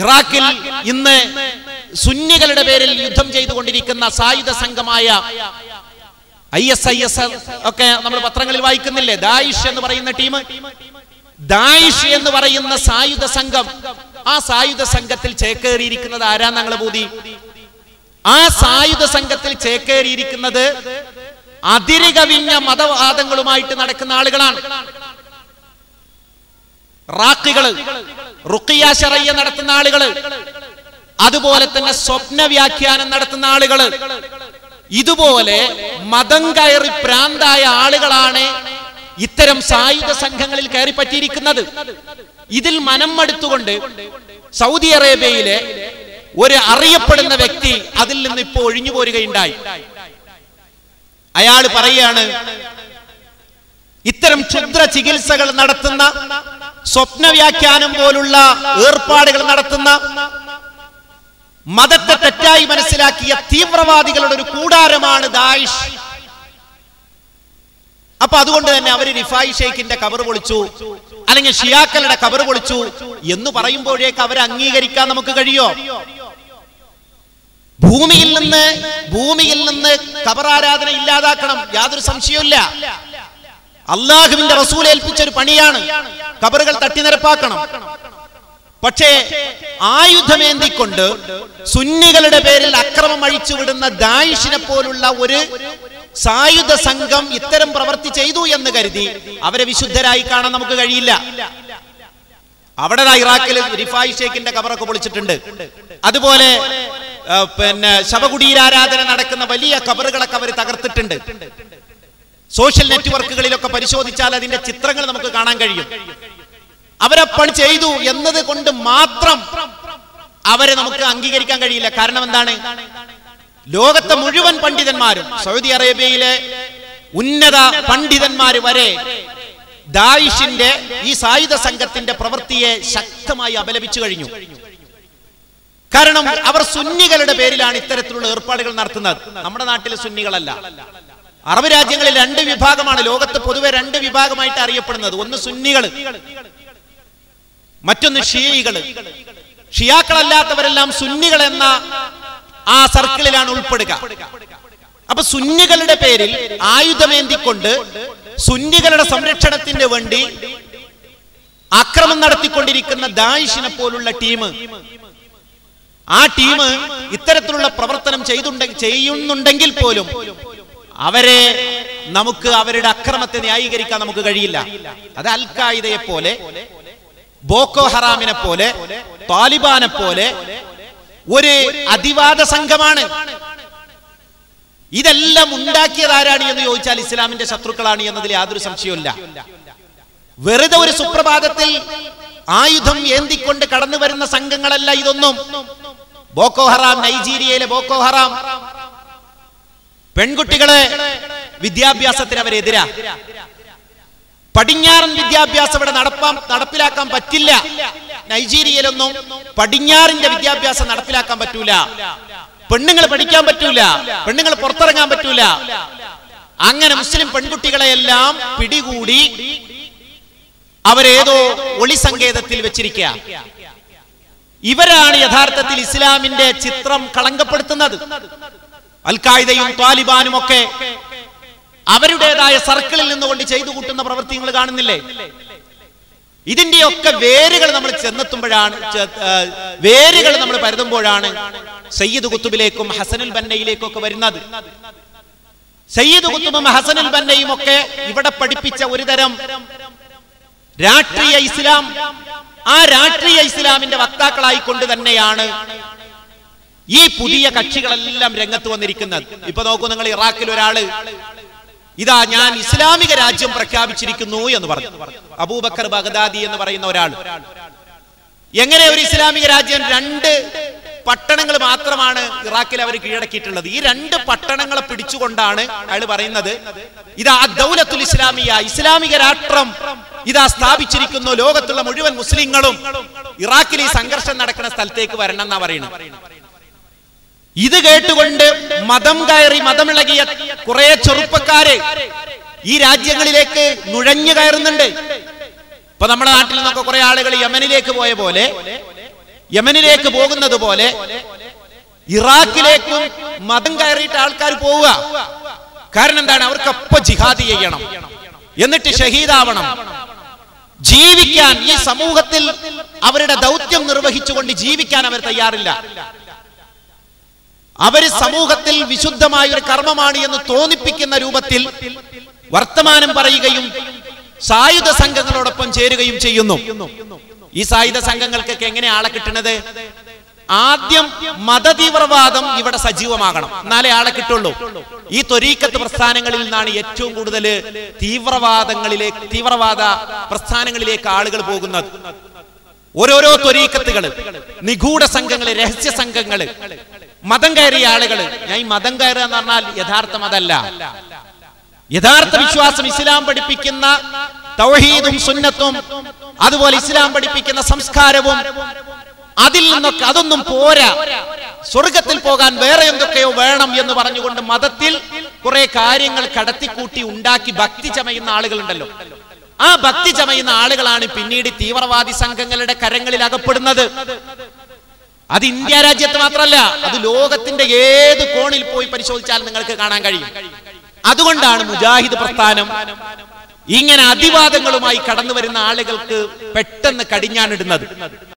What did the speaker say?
ഇറാഖിൽ ഇന്ന് സുന്നികളുടെ പേരിൽ യുദ്ധം ചെയ്തുകൊണ്ടിരിക്കുന്ന സായുധ സംഘമായ ഐ എസ് ഐ എസ് ഒക്കെ നമ്മൾ പത്രങ്ങളിൽ വായിക്കുന്നില്ലേ? ദായിഷ് എന്ന് പറയുന്ന ടീം. ദായിഷ് എന്ന് പറയുന്ന സായുധ സംഘം. ആ സായുധ സംഘത്തിൽ ചേക്കേറിയിരിക്കുന്നത് ആരാ ഞങ്ങൾ ബോധി ആ സായുധ സംഘത്തിൽ ചേക്കേറിയിരിക്കുന്നത് അതിരുകവിഞ്ഞ മതവാദങ്ങളുമായിട്ട് നടക്കുന്ന ആളുകളാണ്. റാക്കികൾ റുക്കിയ ശറയ്യ നടത്തുന്ന ആളുകൾ അതുപോലെ തന്നെ സ്വപ്ന വ്യാഖ്യാനം നടത്തുന്ന ആളുകൾ. ഇതുപോലെ മതം കയറി പ്രാന്തായ ആളുകളാണ് ഇത്തരം സായുധ സംഘങ്ങളിൽ കയറി പറ്റിയിരിക്കുന്നത് ഇതിൽ മനം മടുത്തുകൊണ്ട് സൗദി അറേബ്യയിലെ ഒരു അറിയപ്പെടുന്ന വ്യക്തി അതിൽ നിന്ന് ഇപ്പോൾ ഒഴിഞ്ഞു പോരുകയുണ്ടായി. അയാൾ പറയാണ് ഇത്തരം ക്ഷുദ്ര ചികിത്സകൾ നടത്തുന്ന സ്വപ്ന വ്യാഖ്യാനം പോലുള്ള ഏർപ്പാടുകൾ നടത്തുന്ന മതത്തെ തെറ്റായി മനസ്സിലാക്കിയ തീവ്രവാദികളുടെ ഒരു കൂടാരമാണ് ദായിഷ്. അപ്പൊ അതുകൊണ്ട് തന്നെ അവർ റിഫായി ഷെയ്ഖിന്റെ കബർ പൊളിച്ചു അല്ലെങ്കിൽ ഷിയാക്കളുടെ കബർ പൊളിച്ചു എന്ന് പറയുമ്പോഴേക്ക് അവരെ അംഗീകരിക്കാൻ നമുക്ക് കഴിയോ? ഭൂമിയിൽ നിന്ന് ഭൂമിയിൽ നിന്ന് കബറാരാധന ഇല്ലാതാക്കണം. യാതൊരു സംശയവും ഇല്ല അള്ളാഹുവിന്റെ റസൂൽ ഏൽപ്പിച്ച ഒരു പണിയാണ്. കബറുകൾ തട്ടിനിരപ്പാക്കണം പക്ഷേ ആയുധമേന്തിക്കൊണ്ട് സുന്നികളുടെ പേരിൽ അക്രമം അഴിച്ചു വിടുന്ന ദായിഷിനെ പോലുള്ള ഒരു സായുധ സംഘം ഇത്തരം പ്രവൃത്തി ചെയ്തു എന്ന് കരുതി അവരെ വിശുദ്ധരായി കാണാൻ നമുക്ക് കഴിയില്ല. അവിടെ ഇറാഖിൽ റിഫായി ഷേഖിന്റെ കബറൊക്കെ പൊളിച്ചിട്ടുണ്ട്. അതുപോലെ പിന്നെ ശവകുടീരാരാധന നടക്കുന്ന വലിയ കബറുകളൊക്കെ അവർ തകർത്തിട്ടുണ്ട്. സോഷ്യൽ നെറ്റ്വർക്കുകളിലൊക്കെ പരിശോധിച്ചാൽ അതിന്റെ ചിത്രങ്ങൾ നമുക്ക് കാണാൻ കഴിയും. അവരെ ചെയ്തു എന്നത് കൊണ്ട് മാത്രം അവരെ നമുക്ക് അംഗീകരിക്കാൻ കഴിയില്ല. കാരണം എന്താണ്? ലോകത്തെ മുഴുവൻ പണ്ഡിതന്മാരും സൗദി അറേബ്യയിലെ ഉന്നത പണ്ഡിതന്മാര് വരെ ദായിഷിന്റെ ഈ സായുധ സംഘത്തിന്റെ പ്രവൃത്തിയെ ശക്തമായി അപലപിച്ചു കഴിഞ്ഞു. കാരണം അവർ സുന്നികളുടെ പേരിലാണ് ഇത്തരത്തിലുള്ള ഏർപ്പാടുകൾ നടത്തുന്നത്. നമ്മുടെ നാട്ടിലെ സുന്നികളല്ല. അറബ് രാജ്യങ്ങളിൽ രണ്ട് വിഭാഗമാണ് ലോകത്ത് പൊതുവെ രണ്ട് വിഭാഗമായിട്ട് അറിയപ്പെടുന്നത്. ഒന്ന് സുന്നികൾ മറ്റൊന്ന് ഷിയകൾ ഷിയാക്കളല്ലാത്തവരെല്ലാം സുന്നികൾ എന്ന ആ സർക്കിളിലാണ് ഉൾപ്പെടുക. അപ്പൊ സുന്നികളുടെ പേരിൽ ആയുധമേന്തിക്കൊണ്ട് സുന്നികളുടെ സംരക്ഷണത്തിന് വേണ്ടി ആക്രമം നടത്തിക്കൊണ്ടിരിക്കുന്ന ദായിഷിനെ പോലുള്ള ടീം. ആ ടീം ഇത്തരത്തിലുള്ള പ്രവർത്തനം ചെയ്തുണ്ടെ ചെയ്യുന്നുണ്ടെങ്കിൽ പോലും അവരെ നമുക്ക് അവരുടെ അക്രമത്തെ ന്യായീകരിക്കാൻ നമുക്ക് കഴിയില്ല. അത് അൽ ഖായിദയെ പോലെ ബോക്കോ ഹറാമിനെ പോലെ താലിബാനെ പോലെ ഒരു അതിവാദ സംഘമാണ്. ഇതെല്ലാം ഉണ്ടാക്കിയത് ആരാണ് എന്ന് ചോദിച്ചാൽ ഇസ്ലാമിന്റെ ശത്രുക്കളാണ് എന്നതിൽ യാതൊരു സംശയവുമില്ല. വെറുതെ ഒരു സുപ്രഭാതത്തിൽ ആയുധം ഏന്തിക്കൊണ്ട് കടന്നു വരുന്ന സംഘങ്ങളല്ല ഇതൊന്നും. ബോക്കോ ഹറാം നൈജീരിയയിലെ ബോക്കോ ഹറാം. പെൺകുട്ടികളെ വിദ്യാഭ്യാസത്തിന് അവരെതിരാ. പടിഞ്ഞാറൻ വിദ്യാഭ്യാസം ഇവിടെ നടപ്പാൻ നടപ്പിലാക്കാൻ പറ്റില്ല. നൈജീരിയയിലൊന്നും പടിഞ്ഞാറിന്റെ വിദ്യാഭ്യാസം നടപ്പിലാക്കാൻ പറ്റൂല. പെണ്ണുങ്ങൾ പഠിക്കാൻ പറ്റൂല. പെണ്ണുങ്ങൾ പുറത്തിറങ്ങാൻ പറ്റൂല. അങ്ങനെ മുസ്ലിം പെൺകുട്ടികളെ എല്ലാം പിടികൂടി അവരേതോ ഒളി സങ്കേതത്തിൽ വെച്ചിരിക്കുക ഇവരാണ് യഥാർത്ഥത്തിൽ ഇസ്ലാമിന്റെ ചിത്രം കളങ്കപ്പെടുത്തുന്നത്. അൽ ഖായിദയും താലിബാനും ഒക്കെ അവരുടേതായ സർക്കിളിൽ നിന്നുകൊണ്ട് ചെയ്തു കൂട്ടുന്ന പ്രവൃത്തി നിങ്ങൾ കാണുന്നില്ലേ? ഇതിന്റെയൊക്കെ വേരുകൾ നമ്മൾ ചെന്നെത്തുമ്പോഴാണ് വേരുകൾ നമ്മൾ പരതുമ്പോഴാണ് സയ്യിദ് കുത്തുബിലേക്കും ഹസനുൽ ബന്നയിലേക്കും ഒക്കെ വരുന്നത്. സയ്യിദ് കുത്തുബും ഹസനുൽ ബന്നയും ഒക്കെ ഇവിടെ പഠിപ്പിച്ച ഒരു തരം രാഷ്ട്രീയ ഇസ്ലാം. ആ രാഷ്ട്രീയ ഇസ്ലാമിന്റെ വക്താക്കളായിക്കൊണ്ട് തന്നെയാണ് ഈ പുതിയ കക്ഷികളെല്ലാം രംഗത്ത് വന്നിരിക്കുന്നത്. ഇപ്പൊ നോക്കൂ നിങ്ങൾ ഇറാഖിൽ ഒരാൾ ഇതാ ഞാൻ ഇസ്ലാമിക രാജ്യം പ്രഖ്യാപിച്ചിരിക്കുന്നു എന്ന് പറഞ്ഞു. അബൂബക്കർ ബഗ്ദാദി എന്ന് പറയുന്ന ഒരാൾ. എങ്ങനെ ഒരു ഇസ്ലാമിക രാജ്യം രണ്ട് പട്ടണങ്ങൾ മാത്രമാണ് ഇറാഖിൽ അവർ കീഴടക്കിയിട്ടുള്ളത്? ഈ രണ്ട് പട്ടണങ്ങളെ പിടിച്ചുകൊണ്ടാണ് അയാൾ പറയുന്നത് ഇതാ ദൗലത്തുൽ ഇസ്ലാമിയ ഇസ്ലാമിക രാഷ്ട്രം ഇതാ സ്ഥാപിച്ചിരിക്കുന്നു ലോകത്തുള്ള മുഴുവൻ മുസ്ലിങ്ങളും ഇറാഖിൽ ഈ സംഘർഷം നടക്കുന്ന സ്ഥലത്തേക്ക് വരണം എന്നാ പറയുന്നത്. ഇത് കേട്ടുകൊണ്ട് മതം കയറി മതമിളകിയ കുറെ ചെറുപ്പക്കാര് ഈ രാജ്യങ്ങളിലേക്ക് നുഴഞ്ഞു കയറുന്നുണ്ട്. ഇപ്പൊ നമ്മുടെ നാട്ടിൽ നിന്നൊക്കെ കുറെ ആളുകൾ യമനിലേക്ക് പോയ പോലെ യമനിലേക്ക് പോകുന്നത് പോലെ ഇറാഖിലേക്കും മതം കയറിയിട്ട് ആൾക്കാർ പോവുക. കാരണം എന്താണ്? അവർക്കൊപ്പം ജിഹാദ് ചെയ്യണം. എന്നിട്ട് ഷഹീദാവണം. ജീവിക്കാൻ ഈ സമൂഹത്തിൽ അവരുടെ ദൗത്യം നിർവഹിച്ചുകൊണ്ട് ജീവിക്കാൻ അവർ തയ്യാറില്ല. അവർ സമൂഹത്തിൽ വിശുദ്ധമായ ഒരു കർമ്മമാണ് എന്ന് തോന്നിപ്പിക്കുന്ന രൂപത്തിൽ വർത്തമാനം പറയുകയും സായുധ സംഘങ്ങളോടൊപ്പം ചേരുകയും ചെയ്യുന്നു. ഈ സായുധ സംഘങ്ങൾക്കൊക്കെ എങ്ങനെ ആളെ കിട്ടണത് ആദ്യം മതതീവ്രവാദം ഇവിടെ സജീവമാകണം. എന്നാലേ ആളെ കിട്ടുള്ളൂ. ഈ ത്വരീക്കത്ത് പ്രസ്ഥാനങ്ങളിൽ നിന്നാണ് ഏറ്റവും കൂടുതൽ തീവ്രവാദങ്ങളിലെ തീവ്രവാദ പ്രസ്ഥാനങ്ങളിലേക്ക് ആളുകൾ പോകുന്നത്. ഓരോരോ ത്വരീക്കത്തുകൾ നിഗൂഢ സംഘങ്ങൾ രഹസ്യ സംഘങ്ങൾ മതം കയറിയ ആളുകൾ ഞാൻ ഈ മതം കയറുക എന്ന് പറഞ്ഞാൽ യഥാർത്ഥ മതല്ല. യഥാർത്ഥ വിശ്വാസം ഇസ്ലാം പഠിപ്പിക്കുന്ന തൗഹീദും സുന്നത്തും അതുപോലെ ഇസ്ലാം പഠിപ്പിക്കുന്ന സംസ്കാരവും അതിൽ നിന്നൊക്കെ അതൊന്നും പോരാ. സ്വർഗത്തിൽ പോകാൻ വേറെ എന്തൊക്കെയോ വേണം എന്ന് പറഞ്ഞുകൊണ്ട് മതത്തിൽ കുറെ കാര്യങ്ങൾ കടത്തിക്കൂട്ടി ഉണ്ടാക്കി ഭക്തി ചമയുന്ന ആളുകളുണ്ടല്ലോ. ആ ഭക്തി ചമയുന്ന ആളുകളാണ് പിന്നീട് തീവ്രവാദി സംഘങ്ങളുടെ കരങ്ങളിൽ അകപ്പെടുന്നത്. അത് ഇന്ത്യ രാജ്യത്ത് മാത്രമല്ല അത് ലോകത്തിന്റെ ഏത് കോണിൽ പോയി പരിശോധിച്ചാൽ നിങ്ങൾക്ക് കാണാൻ കഴിയും. അതുകൊണ്ടാണ് മുജാഹിദ് പ്രസ്ഥാനം ഇങ്ങനെ അതിവാദങ്ങളുമായി കടന്നു വരുന്ന ആളുകൾക്ക് പെട്ടെന്ന് കടിഞ്ഞാണിടുന്നത്.